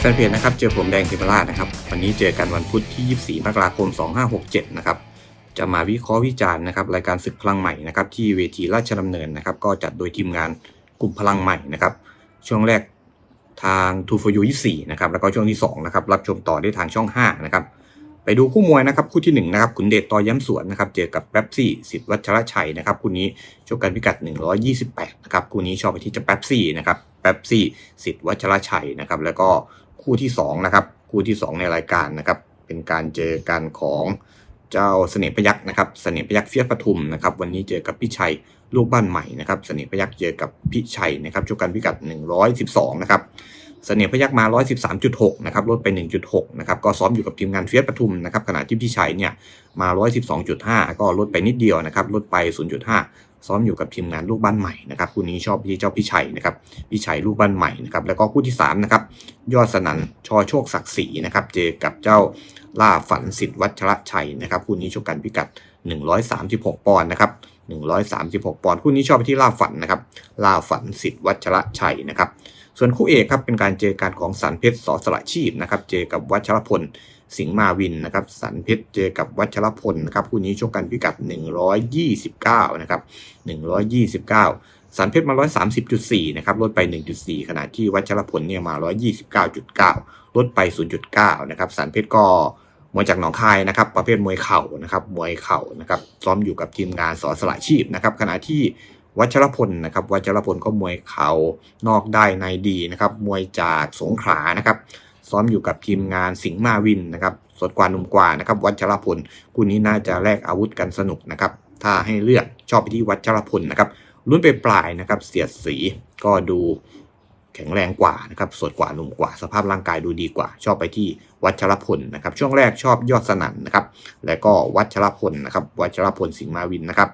แฟนเพจนะครับ เจอผมแดงเทพราชนะครับ วันนี้เจอกันวันพุธที่ 24 มกราคม 2567 นะครับ จะมาวิเคราะห์วิจารณ์นะครับรายการศึกพลังใหม่นะครับที่เวทีราชดำเนินนะครับ ก็จัดโดยทีมงานกลุ่มพลังใหม่นะครับ ช่วงแรกทาง2 for you 24 นะครับ แล้วก็ช่วงที่ 2 นะครับ รับชมต่อได้ทางช่อง 5 นะครับ ไปดูคู่มวยนะครับ คู่ที่ 1 นะครับขุนเดชต่อย้ำสวนนะครับ เจอกับแป๊บซี่สิทธิ์วัชรชัยนะครับ คู่นี้ชกกันพิกัด 128 นะครับ คู่นี้ชอบไปที่จะแป๊บซี่นะครับแป๊บซี่สิทธิ์วัชรชัยนะครับ แล้วก็ คู่ที่2นะครับคู่ที่ 2 ในรายการนะครับเป็นการเจอกันของเจ้าเสน่ห์พยักษ์นะครับเสน่ห์พยักษ์เฟียสปทุมนะครับวันนี้เจอกับพี่ชัยลูกบ้านใหม่นะครับเสน่ห์พยักษ์เจอกับพี่ชัยนะครับชกกันพิกัด 112นะครับเสน่ห์พยักมา 113.6นะครับลดไป 1.6นะครับก็ซ้อมอยู่กับทีมงานเฟียสปทุมนะครับขณะที่พี่ชัยเนี่ยมา 112.5 ก็ลดไปนิดเดียวนะครับลดไป 0.5 ซ้อมอยู่กับทีมงานลูกบ้านใหม่นะครับคู่นี้ชอบที่เจ้าพี่ชัยนะครับพี่ชัยลูกบ้านใหม่นะครับแล้วก็คู่ที่3นะครับยอดสนั่นชอโชคศักดิ์ศรีนะครับเจอกับเจ้าล่าฝันสิทธิ์วัชระชัยนะครับคู่นี้ชกกันพิกัด 136 ปอนด์นะครับ136 ปอนด์คู่นี้ชอบไปที่ล่าฝันนะครับล่าฝันสิทธิ์วัชระชัยนะครับส่วนคู่เอกครับเป็นการเจอกันของสันเพชรสอสละชีพนะครับเจอกับวัชรพล สิงห์มาวินนะครับสันเพชรเจอกับวัชรพลนะครับคู่นี้ชกกันพิกัด 129 นะครับ 129 สันเพชรมา 130.4 นะครับลดไป 1.4 ขณะที่วัชรพลเนี่ยมา 129.9 ลดไป 0.9 นะครับสันเพชรก็มวยจากหนองคายนะครับ ประเภทมวยเข่านะครับมวยเข่านะครับซ้อมอยู่กับทีมงานสอสละชีพนะครับขณะที่วัชรพลนะครับวัชรพลก็มวยเข่านอกได้ในดีนะครับมวยจากสงขลานะครับ ซ้อมอยู่กับทีมงานสิงห์มาวินนะครับสดกว่าหนุ่มกว่านะครับวัชรพลคู่นี้น่าจะแลกอาวุธกันสนุกนะครับถ้าให้เลือกชอบไปที่วัชรพลนะครับลุ้นไปปลายนะครับเสียดสีก็ดูแข็งแรงกว่านะครับสดกว่าหนุ่มกว่า สภาพร่างกายดูดีกว่า ชอบไปที่วัชรพลนะครับ ช่วงแรกชอบยอดสนั่นนะครับ แล้วก็วัชรพลนะครับ วัชรพลสิงห์มาวินนะครับ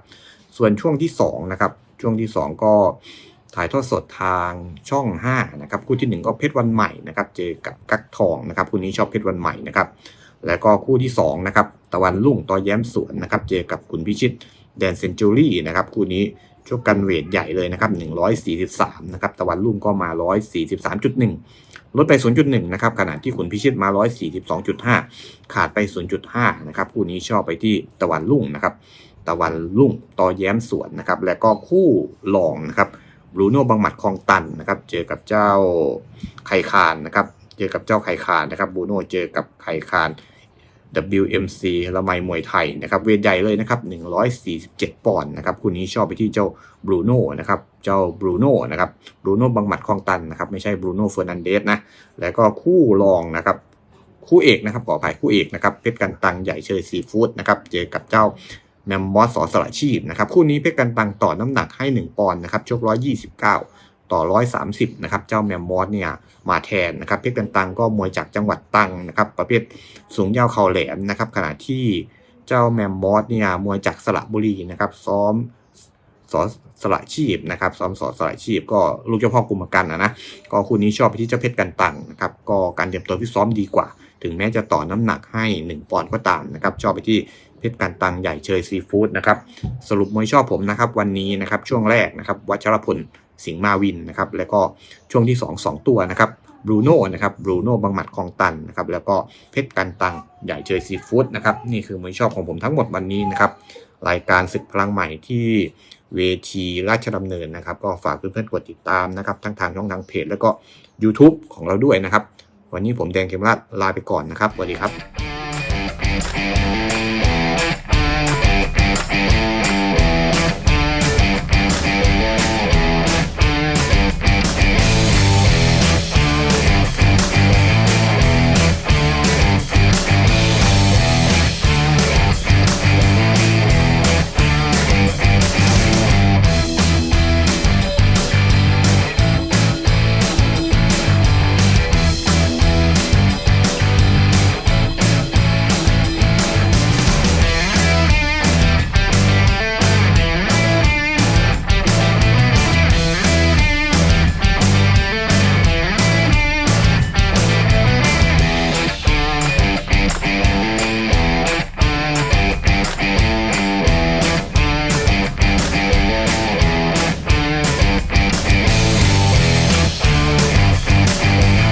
ส่วนช่วงที่สองนะครับช่วงที่สองก็ ถ่ายทอดสดทางช่อง 5 นะครับ คู่ที่ 1 ก็เพชรวันใหม่นะครับ เจอกับกักทองนะครับ คู่นี้ชอบเพชรวันใหม่นะครับ แล้วก็คู่ที่ 2 นะครับ ตะวันลุ่งต่อแย้มสวนนะครับ เจอกับคุณพิชิตแดนเซนจูรี่นะครับ คู่นี้ชกกันเวทใหญ่เลยนะครับ 143 นะครับ ตะวันลุ่งก็มา 143.1 ลดไป 0.1 นะครับ ขณะที่คุณพิชิตมา 142.5 ขาดไป 0.5 นะครับ คู่นี้ชอบไปที่ตะวันลุ่งนะครับ ตะวันลุ่งต่อแย้มสวนนะครับ แล้วก็คู่รองนะครับ รูโน่บังหมัดคลองตันนะครับ เจอกับเจ้าไข่คานนะครับ เจอกับเจ้าไข่คานนะครับ บูโน่เจอกับไข่คาน WMC ละไมมวยไทยนะครับ เวทใหญ่เลยนะครับ 147 ปอนด์นะครับคู่นี้ชอบไปที่เจ้าบรูโน่นะครับ เจ้าบรูโน่นะครับ บรูโน่บังหมัดคลองตันนะครับ ไม่ใช่บรูโน่เฟอร์นันเดสนะ แล้วก็คู่รองนะครับ คู่เอกนะครับขออภัยคู่เอกนะครับ เพชรกันตังใหญ่เชยซีฟู้ดนะครับ เจอกับเจ้า แมมมอสสอสละชีพนะครับคู่นี้เพชรกันตังต่อน้ำหนักให้ 1 ปอนด์นะครับชก129 ต่อ 130นะครับเจ้าแมมมอสเนี่ยมาแทนนะครับเพชรกันตังก็มวยจากจังหวัดตังนะครับประเภทสูงยาวเข่าแหลมนะครับขณะที่เจ้าแมมมอสเนี่ยมวยจากสระบุรีนะครับซ้อมสอสละชีพนะครับซ้อมสอสละชีพ ก็ลูกเจ้าพ่อกลุ่มกันนะนะก็คู่นี้ชอบไปที่เจ้าเพชรกันตังนะครับก็การเตรียมตัวที่ซ้อมดีกว่า ถึงแม้จะต่อน้ำหนักให้ 1 ปอนด์ก็ตามนะครับชอบไปที่ เพชรกันตังใหญ่เชยซีฟู้ดนะครับสรุปมวยชอบผมนะครับวันนี้นะครับช่วงแรกนะครับวัชรพลสิงห์มาวินนะครับแล้วก็ช่วงที่ 2 2 ตัวนะครับบรูโน่นะครับบรูโน่บังหมัดคลองตันนะครับแล้วก็เพชรกันตังใหญ่เชยซีฟู้ดนะครับนี่คือมวยชอบของผมทั้งหมดวันนี้นะครับรายการศึกพลังใหม่ที่เวทีราชดำเนินนะครับ ก็ฝากเพื่อนๆกดติดตามนะครับทั้งทางช่องทางเพจแล้วก็ YouTube ของเราด้วยนะครับ วันนี้ผมแดงเกมรัดลาไปก่อนนะครับสวัสดีครับ